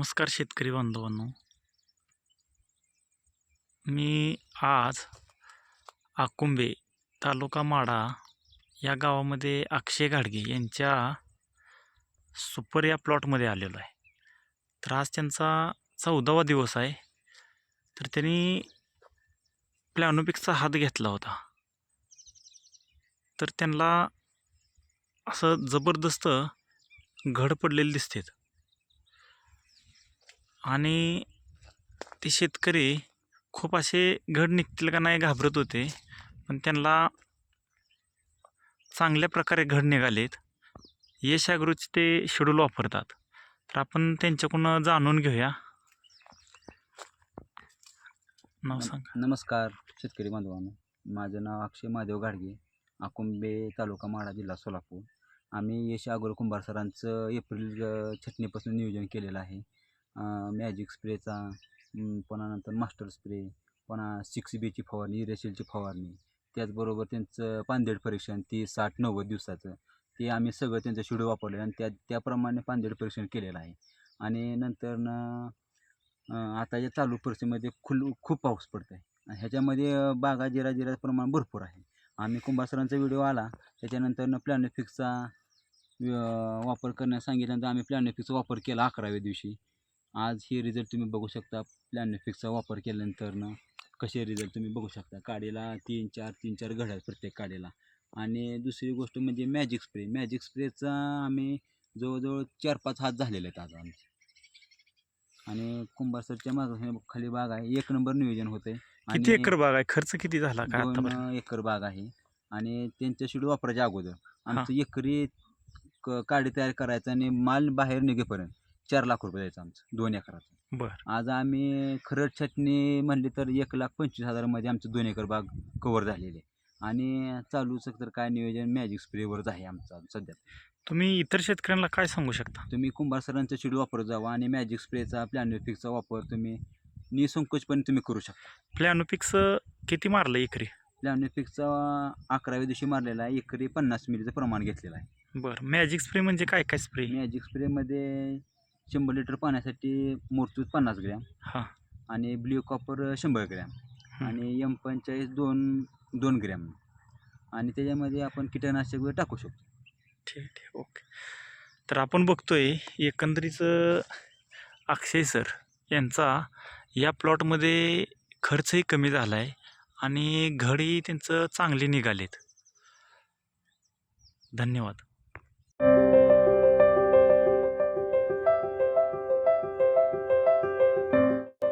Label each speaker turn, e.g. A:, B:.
A: नमस्कार शेतकरी बांधवांनो. मी आज आकुंबे तालुका माडा या गावामध्ये अक्षय घाडगे यांच्या सुपर या प्लॉटमध्ये आलेलो आहे. तर आज त्यांचा चौदावा दिवस आहे. तर त्यांनी प्लॅनोपिकचा हात घेतला होता. तर त्यांना असं जबरदस्त घड पडलेले दिसतात. आणि ते शेतकरी खूप असे घड निघतील का नाही घाबरत होते. पण त्यांना चांगल्या प्रकारे घड निघालेत. यश ॲग्रोचे ते शेड्यूल वापरतात. तर आपण त्यांच्याकडून जाणून घेऊया. नाव सांगा.
B: नमस्कार शेतकरी बांधवांनो. माझं नाव अक्षय महादेव गाडगे आकुंबे तालुका माडा जिल्हा सोलापूर. आम्ही यश अग्रो कुंभार सरांचं एप्रिल छटणीपासून नियोजन केलेलं आहे. मॅजिक स्प्रेचा पुन्हा नंतर मास्टर स्प्रे पुन्हा सिक्स बीची फवारणी रेशीलची फवारणी. त्याचबरोबर त्यांचं पांदेड परीक्षण ती साठ नव्वद दिवसाचं. ते आम्ही सगळं त्यांचं शेड्यू वापरले आणि त्या त्याप्रमाणे पांदेड परीक्षण केलेलं आहे. आणि नंतर न आता या चालू परिस्थितीमध्ये खुल खूप पाऊस पडतो आहे आणि ह्याच्यामध्ये बागा जिरा जिरा प्रमाण भरपूर आहे. आम्ही कुंभासरांचा व्हिडिओ आला त्याच्यानंतर प्लॅनोफिक्सचा वापर करण्यास सांगितल्यानंतर आम्ही प्लॅनोफिक्सचा वापर केला अकराव्या दिवशी. आज हे रिझल्ट तुम्ही बघू शकता. प्लॅनोफिक्सचा वापर केल्यानंतरनं कसे रिझल्ट तुम्ही बघू शकता. काडीला तीन चार तीन चार घड्याळ प्रत्येक काडीला आणि दुसरी गोष्ट म्हणजे मॅजिक स्प्रे मॅजिक स्प्रेचा आम्ही जवळजवळ चार पाच हात झालेले आहेत आज आमचे. आणि कुंभारसरच्या मागं खाली बाग आहे. एक नंबर नियोजन होते
A: किती एकर बाग आहे? खर्च किती झाला आतापर्यंत
B: एकर बाग आहे. आणि त्यांच्या शेड्यूल वापरायच्या अगोदर. आमचं एकरी क- काडी तयार करायचं आणि माल बाहेर निघेपर्यंत. चार लाख रुपये द्यायचं आमचं दोन एकराचं.
A: बरं.
B: आज आम्ही खरड छटणी म्हणली तर एक लाख पंचवीस हजारामध्ये आमचं दोन एकर बाग कवर झालेली आहे. आणि चालूचं तर काय नियोजन मॅजिक स्प्रेवरच आहे आमचं आज सध्या.
A: तुम्ही इतर शेतकऱ्यांना काय सांगू शकता?
B: तुम्ही कुंभार सरांचं शेड्यूल वापरत जावा आणि मॅजिक स्प्रेचा प्लॅनोफिकचा वापर तुम्ही निसंकोचपणे तुम्ही करू शकता.
A: प्लॅनोपिक्स किती मारलं एकरी?
B: प्लॅनोफिकचा अकराव्या दिवशी मारलेला आहे. एकरी पन्नास मिलीचं प्रमाण घेतलेलं आहे.
A: बरं. मॅजिक स्प्रे म्हणजे काय काय स्प्रे
B: मॅजिक स्प्रेमध्ये शंभर लिटर पाण्यासाठी मोरतूत पन्नास ग्रॅम
A: हां.
B: आणि ब्ल्यू कॉपर शंभर ग्रॅम आणि एम पंचेचाळीस दोन दोन ग्रॅम. आणि त्याच्यामध्ये आपण कीटकनाशक वगैरे टाकू शकतो.
A: ठीक ठीक ओके. तर आपण बघतोय एकंदरीत अक्षय सर यांचा या प्लॉटमध्ये खर्चही कमी झाला आहे आणि घडही त्यांचं चांगले निघालेत. धन्यवाद.